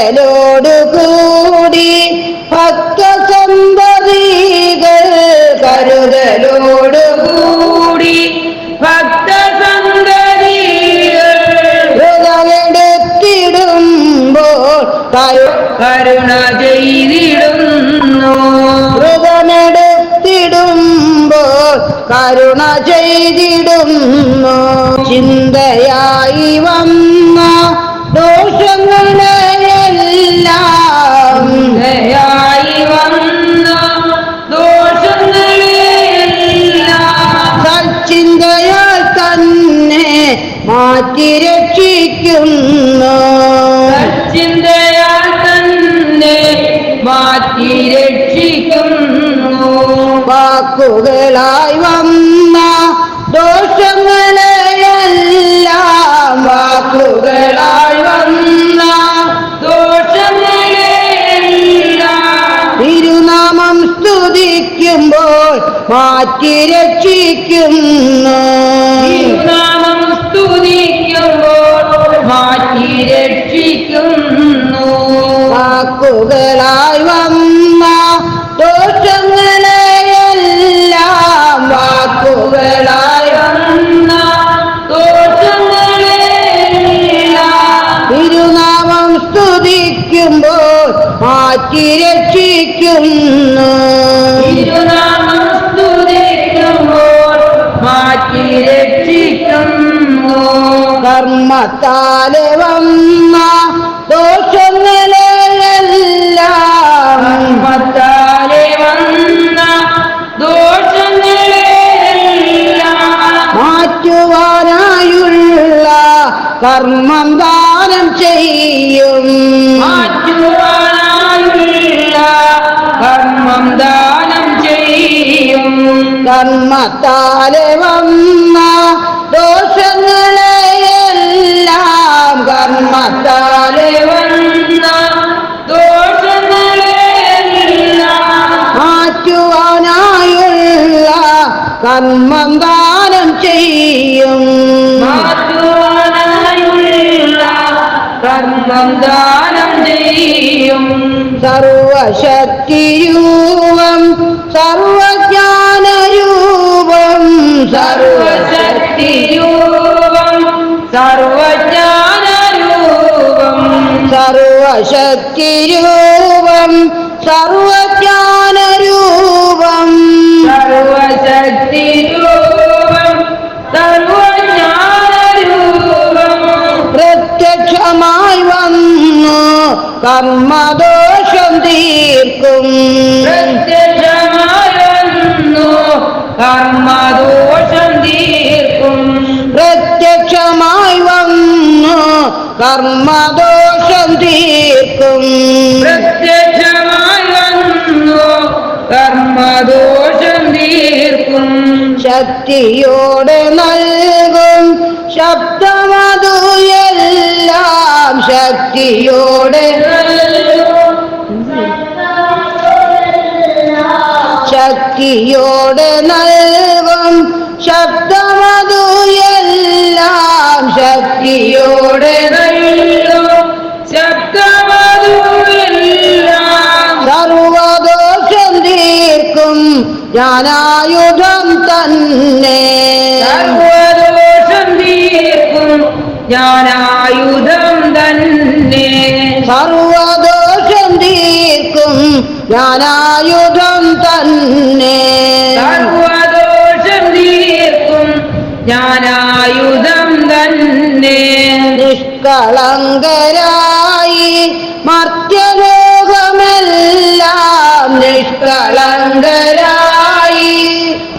കരുതലോടുകൂടി കരുതലോടു കൂടി ഭക്തസന്തതികൾ വ്രതമെടുത്തിടുമ്പോൾ കരു കരുണ ചെയ്തിടുന്നു. ഹൃദമെടുത്തിടുമ്പോൾ കരുണ ചെയ്തിടുന്നു. ചിന്തയായി വന്ന മാറ്റി രക്ഷിക്കുന്നു. ചിന്തയാൽ തന്നെ മാറ്റി രക്ഷിക്കുന്നു. വാക്കുകളായി വന്ന ദോഷങ്ങളെയെല്ലാം വാക്കുകളായി വന്ന ദോഷങ്ങളെല്ലാം തിരുനാമം സ്തുതിക്കുമ്പോൾ മാറ്റി രക്ഷിക്കുന്നു. മാറ്റി രക്ഷിക്കുന്നു. മാറ്റി രക്ഷിക്കുന്നു. കർമ്മത്താലെ വന്ന ദോഷങ്ങളെയെല്ലാം കർമ്മത്താലെ വന്ന ദോഷങ്ങളെല്ലാം മാറ്റുവാനായുള്ള കർമ്മം ദാനം ചെയ്യും. കർമ്മത്താലെ വന്ന ദോഷങ്ങളെയെല്ലാം കർമ്മത്താലെ വന്ന ദോഷങ്ങളെല്ലാം മാറ്റുവാനായുള്ള കർമ്മം ദാനം ചെയ്യും. കർമ്മം ദാനം ചെയ്യും. സർവശക്തിരൂപം സർവശക്തിരൂപം സർവജ്ഞാനരൂപം. സർവശക്തിരൂപം സർവജ്ഞാനരൂപം. സർവശക്തിരൂപം സർവജ്ഞാനരൂപം. പ്രത്യക്ഷമായി വന്നു കർമ്മദോഷം തീർക്കും. പ്രത്യക്ഷമായിരുന്നു കർമ്മദോഷം കർമ്മദോഷം തീർക്കും. പ്രത്യക്ഷമായി വന്നു. കർമ്മദോഷം തീർക്കും. ശക്തിയോടെ നൽകും. ശബ്ദമതു എല്ലാം ശക്തിയോടെ ശക്തിയോടെ നൽകും. ശബ്ദമതു എല്ലാം ശക്തിയോടെ ശബ്ദമതുവെല്ലാം സർവദോഷം തീർക്കും ജ്ഞാനായുധം തന്നെ. സർവദോഷം തീർക്കും ജ്ഞാനായുധം തന്നെ. സർവദോഷം തീർക്കും ജ്ഞാനായുധം തന്നെ. സർവദോഷം തീർക്കും ജ്ഞാനായുധം നിഷ്കളങ്കരായി മർത്യലോകമെല്ലാം നിഷ്കളങ്കരായി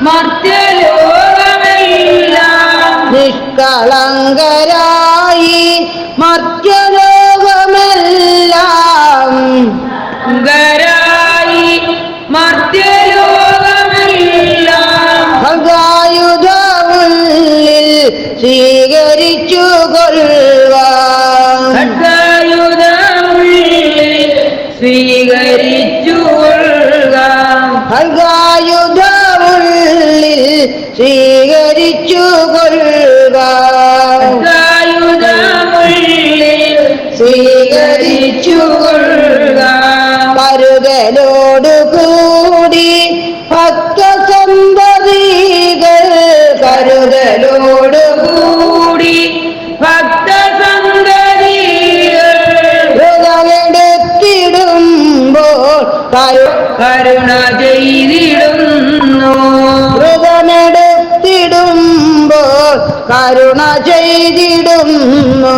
മർത്യലോകമെല്ലാം നിഷ്കളങ്കരായി മർത്യലോകമെല്ലാം ഗരായി മർത്യലോകമെല്ലാം ഭഗായുധമുള്ളിൽ സ്വീകരിച്ചു കൊള്ളുവാൻ ഭഗായുധമുള്ളിൽ സ്വീകരിച്ചു കൊള്ളുക. സ്വീകരിച്ചു കൊള്ളുക. കരുതലോടു കൂടി ഭക്തസന്തതികൾ കരുതലോടു കരുണ ചെയ്തിടുന്നു. വ്രതമെടുത്തിടുമ്പോൾ കരുണ ചെയ്തിടുന്നു.